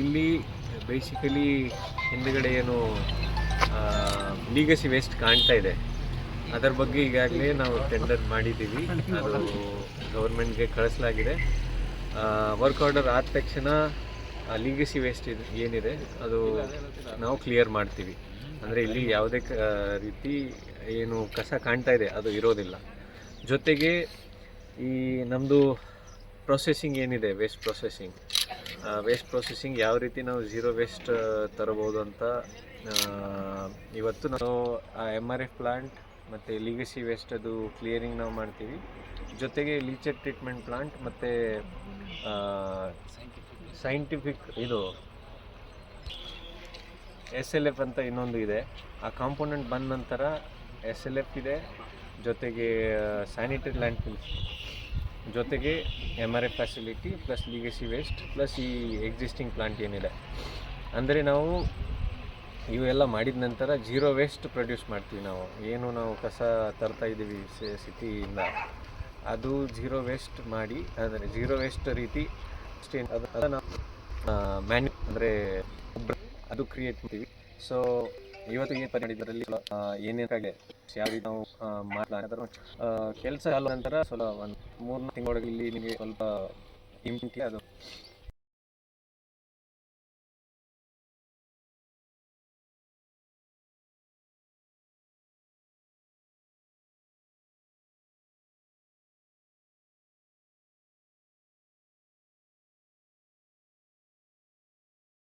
ಇಲ್ಲಿ ಬೇಸಿಕಲಿ ಹಿಂದ್ಗಡೆ ಏನು ಲೀಗಸಿ ವೇಸ್ಟ್ ಕಾಣ್ತಾ ಇದೆ. ಅದರ ಬಗ್ಗೆ ಈಗಾಗಲೇ ನಾವು ಟೆಂಡರ್ ಮಾಡಿದ್ದೀವಿ. ಅದು ಗೌರ್ಮೆಂಟ್ಗೆ ಕಳಿಸಲಾಗಿದೆ. ವರ್ಕ್ ಆರ್ಡರ್ ಆದ ತಕ್ಷಣ ಲೀಗಸಿ ವೇಸ್ಟ್ ಇದು ಏನಿದೆ, ಅದು ನಾವು ಕ್ಲಿಯರ್ ಮಾಡ್ತೀವಿ. ಅಂದರೆ ಇಲ್ಲಿ ಯಾವುದೇ ರೀತಿ ಏನು ಕಸ ಕಾಣ್ತಾ ಇದೆ, ಅದು ಇರೋದಿಲ್ಲ. ಜೊತೆಗೆ ಈ ನಮ್ಮದು ಪ್ರೊಸೆಸಿಂಗ್ ಏನಿದೆ ವೇಸ್ಟ್ ಪ್ರೊಸೆಸಿಂಗ್ ವೇಸ್ಟ್ ಪ್ರೊಸೆಸಿಂಗ್ ಯಾವ ರೀತಿ ನಾವು ಝೀರೋ ವೇಸ್ಟ್ ತರಬಹುದು ಅಂತ ಇವತ್ತು ನಾವು ಎಂ ಆರ್ ಎಫ್ ಪ್ಲಾಂಟ್ ಮತ್ತು ಲಿಗಸಿ ವೇಸ್ಟ್ ಅದು ಕ್ಲಿಯರಿಂಗ್ ನಾವು ಮಾಡ್ತೀವಿ. ಜೊತೆಗೆ ಲೀಚರ್ ಟ್ರೀಟ್ಮೆಂಟ್ ಪ್ಲಾಂಟ್ ಮತ್ತು ಸೈಂಟಿಫಿಕ್ ಇದು ಎಸ್ ಎಲ್ ಎಫ್ ಅಂತ ಇನ್ನೊಂದು ಇದೆ. ಆ ಕಾಂಪೋನೆಂಟ್ ಬಂದ ನಂತರ ಎಸ್ ಎಲ್ ಎಫ್ ಇದೆ. ಜೊತೆಗೆ ಸ್ಯಾನಿಟರಿ ಲ್ಯಾಂಡ್ ಫಿಲ್ಸ್ ಜೊತೆಗೆ M R F facility plus legacy waste plus ಈ ಎಕ್ಸಿಸ್ಟಿಂಗ್ ಪ್ಲಾಂಟ್ ಏನಿದೆ. ಅಂದರೆ ನಾವು ಇವೆಲ್ಲ ಮಾಡಿದ ನಂತರ ಜೀರೋ ವೇಸ್ಟ್ ಪ್ರೊಡ್ಯೂಸ್ ಮಾಡ್ತೀವಿ ನಾವು. ಏನು ನಾವು ಕಸ ತರ್ತಾ ಇದ್ದೀವಿ ಸಿಟಿಯಿಂದ ಅದು ಜೀರೋ ವೇಸ್ಟ್ ಮಾಡಿ, ಅಂದರೆ ಜೀರೋ ವೇಸ್ಟ್ ರೀತಿ ಅದು ಮ್ಯಾನ್ಯು ಅಂದರೆ ಅದು ಕ್ರಿಯೇಟ್ ಮಾಡ್ತೀವಿ. ಸೊ ಇವತ್ತಿಗೆ ಪರಿಣಿತರಲ್ಲಿ ಏನೇನಾಗಿದೆ ಯಾವ ರೀತಿ ನಾವು ಮಾತನಾಡಿದ್ರು ಕೆಲಸ ಆದ ನಂತರ ಸ್ವಲ್ಪ ಒಂದು ಮೂರು ತಿಂಗಳೊಳಗೆ ನಿಮಗೆ ಸ್ವಲ್ಪ ಇಂಟಿ ಅದು.